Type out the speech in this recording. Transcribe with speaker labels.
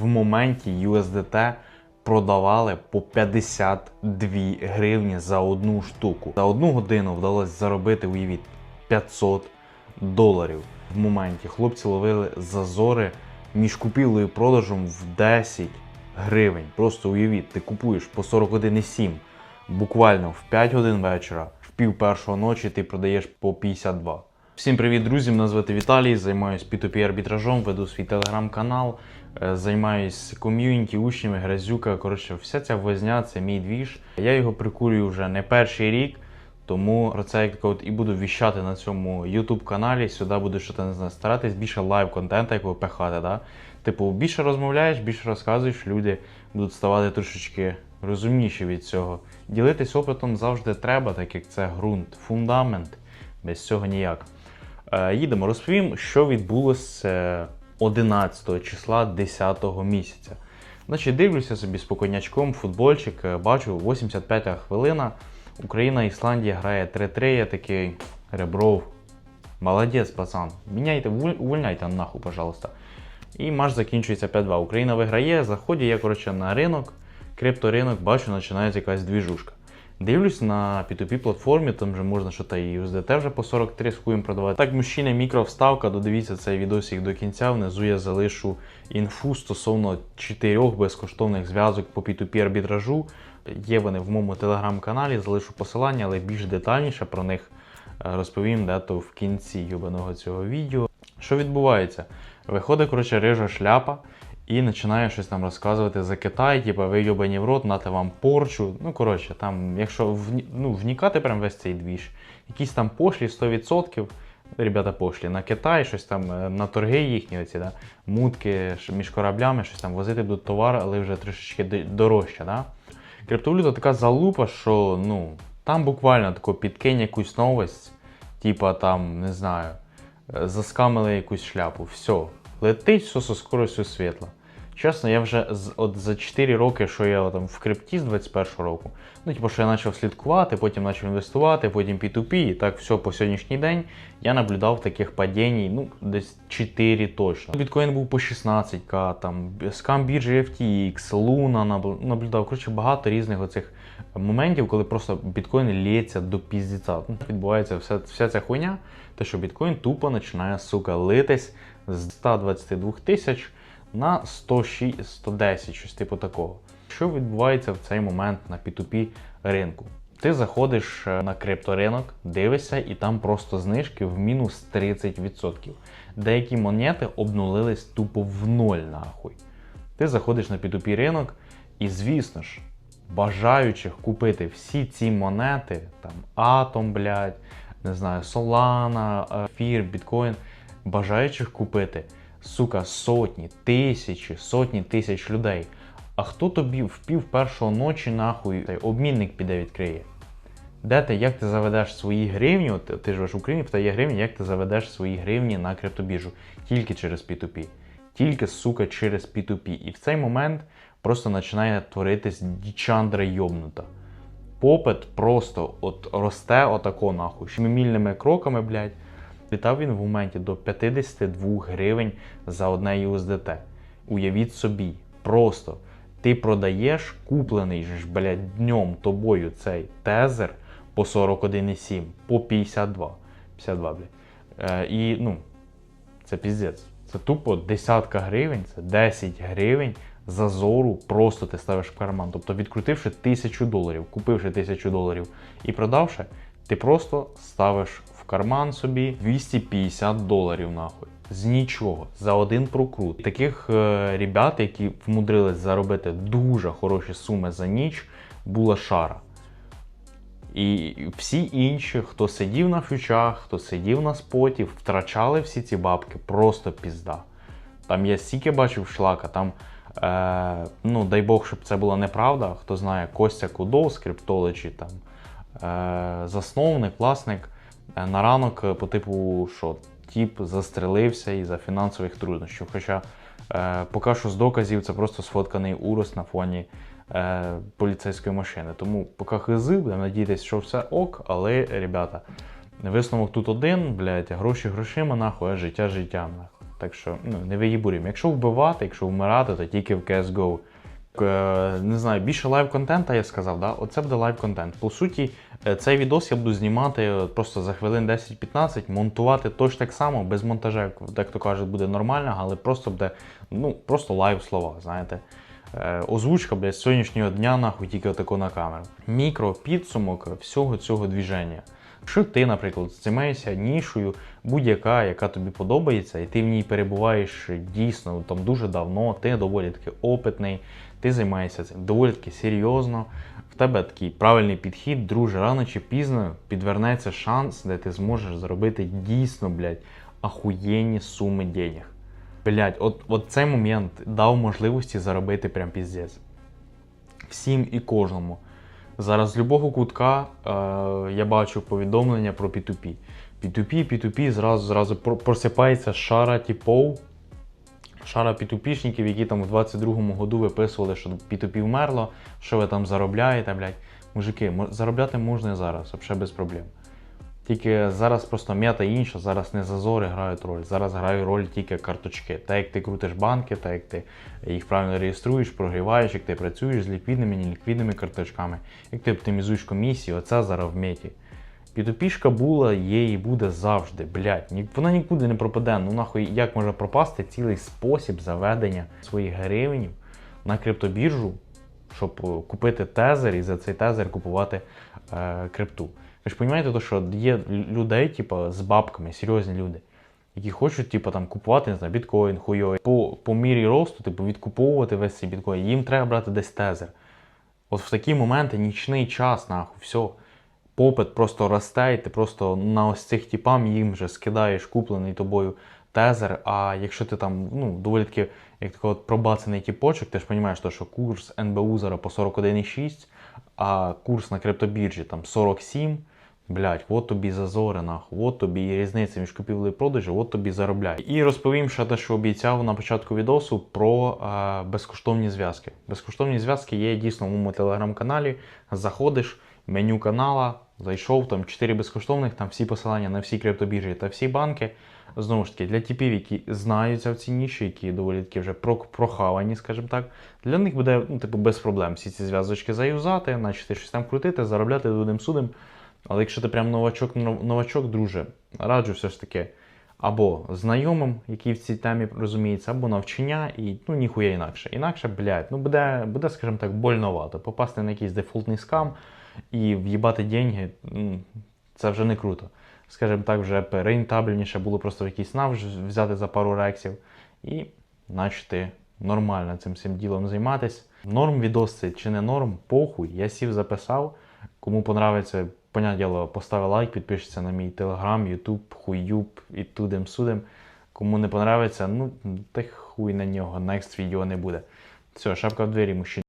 Speaker 1: в моменті USDT продавали по 52 гривні за одну штуку. За одну годину вдалося заробити, уявіть, 500 доларів. В моменті хлопці ловили зазори між купівлею і продажем в 10 гривень. Просто уявіть, ти купуєш по 41,7 буквально в 5 годин вечора, в пів першого ночі ти продаєш по 52. Всім привіт, друзі! Мене звати Віталій, займаюся P2P арбітражом, веду свій телеграм-канал, е, займаюсь ком'юніті, учнями, грязюка. Коротше, вся ця возня це мій двіж. Я його прикурюю вже не перший рік, тому про це от і буду віщати на цьому YouTube каналі. Сюди буду що не знаю, старатись більше лайв-контенту якого пихати. Да? Типу, більше розмовляєш, більше розказуєш, люди будуть ставати трошечки розумніші від цього. Ділитись опитом завжди треба, так як це ґрунт, фундамент. Без цього ніяк. Е, їдемо, розповім, що відбулося е, 11 числа 10 місяця. Значить, дивлюся собі спокійнячком, футбольчик, е, бачу, 85-та хвилина. Україна, Ісландія грає 3-3, я такий Ребров. Молодець, пацан. Міняйте, уволь- увольняйте нахуй, пожалуйста. І матч закінчується 5-2. Україна виграє, заходжу я, коротше, на ринок, крипторинок, бачу, починається якась двіжушка. Дивлюсь на P2P платформі, там вже можна що то і USDT вже по 43 з продавати. Так, мужчини, мікровставка, додивіться цей відосик до кінця. Внизу я залишу інфу стосовно чотирьох безкоштовних зв'язок по P2P арбітражу. Є вони в моєму телеграм-каналі, залишу посилання, але більш детальніше про них е, розповім дето в кінці юбаного цього відео. Що відбувається? Виходить, коротше, рижа шляпа і починає щось там розказувати за Китай, типу, ви йобані в рот, нате вам порчу. Ну, коротше, там, якщо вні- ну, внікати прям весь цей двіж, якісь там пошлі 100%, ребята пошлі на Китай, щось там е, на торги їхні, оці, да, мутки між кораблями, щось там возити будуть товар, але вже трішечки дорожче. Да? Криптовалюта така залупа, що ну, там буквально тако підкинь якусь новость, типа там, не знаю, е, заскамили якусь шляпу, все, летить все со скоростю світла. Чесно, я вже з, от за 4 роки, що я там в крипті з 21 року, ну, типу, що я почав слідкувати, потім почав інвестувати, потім P2P, і так все по сьогоднішній день я наблюдав таких падінь, ну, десь 4 точно. Біткоін був по 16к, там, скам біржі FTX, Luna набл- наблюдав. Коротше, багато різних оцих моментів, коли просто біткоін лється до піздіця. Ну, відбувається вся, вся ця хуйня, те, що біткоін тупо починає, сука, литись з 122 тисяч на 106, 110, щось типу такого. Що відбувається в цей момент на P2P ринку? Ти заходиш е, на крипторинок, дивишся, і там просто знижки в мінус 30%. Деякі монети обнулились тупо в ноль нахуй. Ти заходиш на P2P ринок, і звісно ж, бажаючих купити всі ці монети, там Atom, блядь, не знаю, Solana, Ефір, біткоін, бажаючих купити, сука, сотні, тисячі, сотні тисяч людей. А хто тобі в пів першого ночі нахуй цей обмінник піде відкриє? Де ти, як ти заведеш свої гривні? От ти ж в Україні питає гривні, як ти заведеш свої гривні на криптобіржу? Тільки через P2P. Тільки, сука, через P2P. І в цей момент просто починає творитись дічандра йобнута. Попит просто от росте отако нахуй. Шмімільними кроками, блядь. Літав він в моменті до 52 гривень за одне USDT. Уявіть собі, просто ти продаєш куплений ж, блядь, днем тобою цей тезер по 41,7, по 52. 52, блядь. Е, і ну, це піздець. Це тупо десятка гривень, це 10 гривень зазору просто ти ставиш в карман. Тобто, відкрутивши тисячу доларів, купивши тисячу доларів і продавши, ти просто ставиш в карман собі 250 доларів нахуй. З нічого, за один прокрут. Таких е, ребят, які вмудрились заробити дуже хороші суми за ніч, була шара. І всі інші, хто сидів на фьючах, хто сидів на споті, втрачали всі ці бабки, просто пізда. Там я стільки бачив шлака, там, е, ну дай Бог, щоб це була неправда. Хто знає, Костя Кудов з Cryptology, там, е, засновник, власник, на ранок е, по типу, що тіп застрелився із-за фінансових труднощів. Хоча е, поки що з доказів це просто сфотканий урос на фоні е, поліцейської машини. Тому поки хизи, будемо надіятися, що все ок, але, ребята, висновок тут один, блядь, гроші грошима, нахуй, а життя життям. Нахуй. Так що ну, не виїбурюємо. Якщо вбивати, якщо вмирати, то тільки в CSGO. Е, Не знаю, більше лайв-контента я сказав, да? оце буде лайв-контент. По суті, е, цей відос я буду знімати е, просто за хвилин 10-15, монтувати точно так само, без монтажа, як дехто каже, буде нормально, але просто буде ну, просто лайв слова, знаєте. Озвучка, блядь, з сьогоднішнього дня, нахуй, тільки отако на камеру. Мікро підсумок всього цього движення. Якщо ти, наприклад, займаєшся нішою, будь-яка, яка тобі подобається, і ти в ній перебуваєш дійсно там дуже давно, ти доволі таки опитний, ти займаєшся цим доволі таки серйозно. В тебе такий правильний підхід, друже, рано чи пізно підвернеться шанс, де ти зможеш заробити дійсно, блядь, ахуєнні суми денег. Блядь, от, от цей момент дав можливості заробити прям піздець. Всім і кожному. Зараз з любого кутка е, я бачу повідомлення про P2P. P2P, P2P, зразу, зразу просипається шара типов, шара P2P-шників, які там в 22-му году виписували, що P2P вмерло, що ви там заробляєте, блядь. Мужики, заробляти можна і зараз, взагалі без проблем. Тільки зараз просто м'ята інша, зараз не зазори грають роль. Зараз грають роль тільки карточки. Так як ти крутиш банки, так як ти їх правильно реєструєш, прогріваєш, як ти працюєш з ліквідними, неліквідними карточками, як ти оптимізуєш комісію, оце зараз в меті. Підопішка була, є і буде завжди, блядь. Ні- Вона нікуди не пропаде. Ну нахуй, як може пропасти цілий спосіб заведення своїх гривень на криптобіржу, щоб е, купити тезер і за цей тезер купувати е, крипту. Ви ж розумієте, то, що є людей, типу, з бабками, серйозні люди, які хочуть, типу, там, купувати, не знаю, біткоін, хуйовий. По, по мірі росту, типу, відкуповувати весь цей біткоін. Їм треба брати десь тезер. От в такі моменти нічний час, нахуй, все. Попит просто росте, і ти просто на ось цих типам їм вже скидаєш куплений тобою тезер. А якщо ти там, ну, доволі таки, як такий пробацаний тіпочок, ти ж розумієш, що курс НБУ зараз по 41,6, а курс на криптобіржі там 47. Блять, от тобі зазори, нахуй, от тобі і різниця між купівлею і продажем, от тобі заробляй. І розповім ще те, що обіцяв на початку відосу про е, безкоштовні зв'язки. Безкоштовні зв'язки є дійсно в моєму телеграм-каналі. Заходиш, меню канала, зайшов, там 4 безкоштовних, там всі посилання на всі криптобіржі та всі банки. Знову ж таки, для типів, які знаються в цій ніші, які доволі таки вже прохавані, скажімо так, для них буде ну, типу, без проблем всі ці зв'язочки заюзати, почати щось там крутити, заробляти дудим судом. Але якщо ти прям новачок, новачок, друже, раджу все ж таки або знайомим, які в цій темі розуміються, або навчання, і ну ніхуя інакше. Інакше, блядь, ну буде, буде, скажімо так, больновато. Попасти на якийсь дефолтний скам і в'їбати деньги, це вже не круто. Скажімо так, вже рентабельніше було просто якийсь нав взяти за пару рексів і начати нормально цим всім ділом займатися. Норм відос це чи не норм, похуй, я сів записав. Кому понравиться, поняття діло, поставив лайк, підпишіться на мій телеграм, ютуб, хуюб і тудем судем. Кому не понравиться, ну та хуй на нього, next відео не буде. Все, шапка в двері, мужчина.